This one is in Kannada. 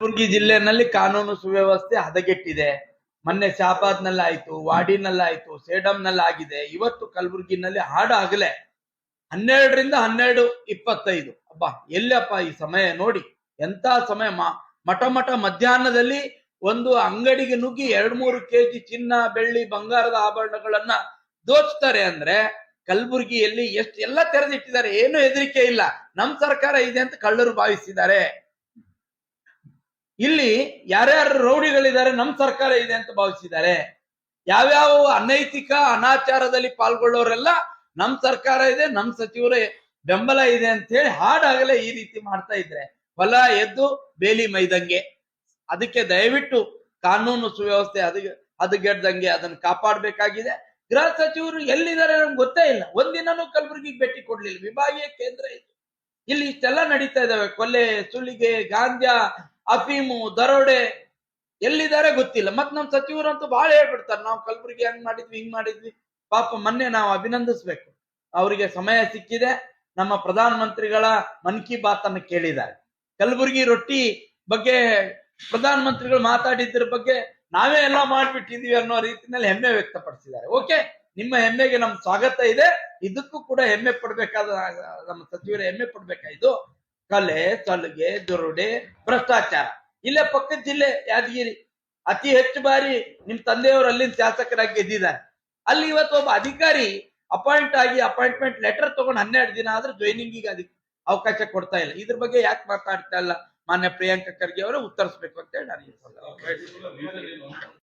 ಕಲಬುರಗಿ ಜಿಲ್ಲೆನಲ್ಲಿ ಕಾನೂನು ಸುವ್ಯವಸ್ಥೆ ಹದಗೆಟ್ಟಿದೆ. ಮೊನ್ನೆ ಶಾಪಾದ್ನಲ್ಲಾಯ್ತು ವಾಡಿನಲ್ಲಾಯ್ತು ಸೇಡಂನಲ್ಲಾಗಿದೆ ಇವತ್ತು ಕಲಬುರಗಿನಲ್ಲಿ ಹಾಡು ಆಗಲೇ ಹನ್ನೆರಡರಿಂದ ಹನ್ನೆರಡು ಇಪ್ಪತ್ತೈದು. ಅಬ್ಬಾ ಎಲ್ಲಪ್ಪ ಈ ಸಮಯ ನೋಡಿ ಎಂತ ಸಮಯ. ಮಠ ಮಠ ಮಧ್ಯಾಹ್ನದಲ್ಲಿ ಒಂದು ಅಂಗಡಿಗೆ ನುಗ್ಗಿ ಎರಡ್ ಮೂರು ಕೆಜಿ ಚಿನ್ನ, ಬೆಳ್ಳಿ, ಬಂಗಾರದ ಆಭರಣಗಳನ್ನ ದೋಚ್ತಾರೆ ಅಂದ್ರೆ ಕಲಬುರಗಿಯಲ್ಲಿ ಎಷ್ಟು ಎಲ್ಲ ತೆರೆದಿಟ್ಟಿದ್ದಾರೆ, ಏನು ಹೆದರಿಕೆ ಇಲ್ಲ. ನಮ್ ಸರ್ಕಾರ ಇದೆ ಅಂತ ಕಳ್ಳರು ಭಾವಿಸಿದ್ದಾರೆ. ಇಲ್ಲಿ ಯಾರ್ಯಾರು ರೌಡಿಗಳಿದ್ದಾರೆ, ನಮ್ ಸರ್ಕಾರ ಇದೆ ಅಂತ ಭಾವಿಸಿದ್ದಾರೆ. ಯಾವ್ಯಾವ ಅನೈತಿಕ ಅನಾಚಾರದಲ್ಲಿ ಪಾಲ್ಗೊಳ್ಳೋರೆಲ್ಲ ನಮ್ ಸರ್ಕಾರ ಇದೆ, ನಮ್ ಸಚಿವರ ಬೆಂಬಲ ಇದೆ ಅಂತ ಹೇಳಿ ಹಾಡಾಗಲೇ ಈ ರೀತಿ ಮಾಡ್ತಾ ಇದ್ರೆ. ಹೊಲ ಎದ್ದು ಬೇಲಿ ಮೈದಂಗೆ. ಅದಕ್ಕೆ ದಯವಿಟ್ಟು ಕಾನೂನು ಸುವ್ಯವಸ್ಥೆ ಅದು ಹದಗೆಡ್ದಂಗೆ ಅದನ್ನು ಕಾಪಾಡಬೇಕಾಗಿದೆ. ಗೃಹ ಸಚಿವರು ಎಲ್ಲಿದ್ದಾರೆ ನಮ್ಗೆ ಗೊತ್ತೇ ಇಲ್ಲ. ಒಂದಿನೂ ಕಲಬುರಗಿಗೆ ಭೇಟಿ ಕೊಡ್ಲಿಲ್ಲ. ವಿಭಾಗೀಯ ಕೇಂದ್ರ ಇದು. ಇಲ್ಲಿ ಇಷ್ಟೆಲ್ಲ ನಡೀತಾ ಇದಾವೆ. ಕೊಲೆ ಸುಲಿಗೆ ಗಾಂಜಾ ಅಫೀಮು ದರೋಡೆ, ಎಲ್ಲಿದ್ದಾರೆ ಗೊತ್ತಿಲ್ಲ. ಮತ್ ನಮ್ ಸಚಿವರಂತೂ ಬಹಳ ಹೇಳ್ಬಿಡ್ತಾರೆ, ನಾವು ಕಲ್ಬುರ್ಗಿ ಹಂಗ್ ಮಾಡಿದ್ವಿ, ಹಿಂಗ್ ಮಾಡಿದ್ವಿ. ಪಾಪ ಮೊನ್ನೆ ನಾವು ಅಭಿನಂದಿಸ್ಬೇಕು. ಅವರಿಗೆ ಸಮಯ ಸಿಕ್ಕಿದೆ. ನಮ್ಮ ಪ್ರಧಾನ ಮಂತ್ರಿಗಳ ಮನ್ ಕಿ ಬಾತ್ ಅನ್ನು ಕೇಳಿದ್ದಾರೆ. ಕಲಬುರಗಿ ರೊಟ್ಟಿ ಬಗ್ಗೆ ಪ್ರಧಾನ ಮಂತ್ರಿಗಳು ಮಾತಾಡಿದ್ರ ಬಗ್ಗೆ ನಾವೇ ಎಲ್ಲ ಮಾಡ್ಬಿಟ್ಟಿದೀವಿ ಅನ್ನೋ ರೀತಿನಲ್ಲಿ ಹೆಮ್ಮೆ ವ್ಯಕ್ತಪಡಿಸಿದ್ದಾರೆ. ಓಕೆ, ನಿಮ್ಮ ಹೆಮ್ಮೆಗೆ ನಮ್ ಸ್ವಾಗತ ಇದೆ. ಇದಕ್ಕೂ ಕೂಡ ಹೆಮ್ಮೆ ಪಡ್ಬೇಕಾದ, ನಮ್ಮ ಸಚಿವರು ಹೆಮ್ಮೆ ಪಡ್ಬೇಕಾಯ್ತು. ಕಲೆ, ಸಲುಗೆ, ದುರುಡೆ, ಭ್ರಷ್ಟಾಚಾರ. ಇಲ್ಲೇ ಪಕ್ಕದ ಜಿಲ್ಲೆ ಯಾದಗಿರಿ. ಅತಿ ಹೆಚ್ಚು ಬಾರಿ ನಿಮ್ ತಂದೆಯವರು ಅಲ್ಲಿನ ಶಾಸಕರಾಗಿ ಗೆದ್ದಿದ್ದಾರೆ. ಅಲ್ಲಿ ಇವತ್ತು ಒಬ್ಬ ಅಧಿಕಾರಿ ಅಪಾಯಿಂಟ್ ಆಗಿ ಅಪಾಯಿಂಟ್ಮೆಂಟ್ ಲೆಟರ್ ತಗೊಂಡು ಹನ್ನೆರಡು ದಿನ ಆದ್ರೆ ಜಾಯ್ನಿಂಗಿಗೆ ಅದಕ್ಕೆ ಅವಕಾಶ ಕೊಡ್ತಾ ಇಲ್ಲ. ಇದ್ರ ಬಗ್ಗೆ ಯಾಕೆ ಮಾತಾಡ್ತಾ ಇಲ್ಲ ಮಾನ್ಯ ಪ್ರಿಯಾಂಕ ಖರ್ಗೆ ಅವರು ಉತ್ತರಿಸ್ಬೇಕು ಅಂತ ಹೇಳಿ ನಾನು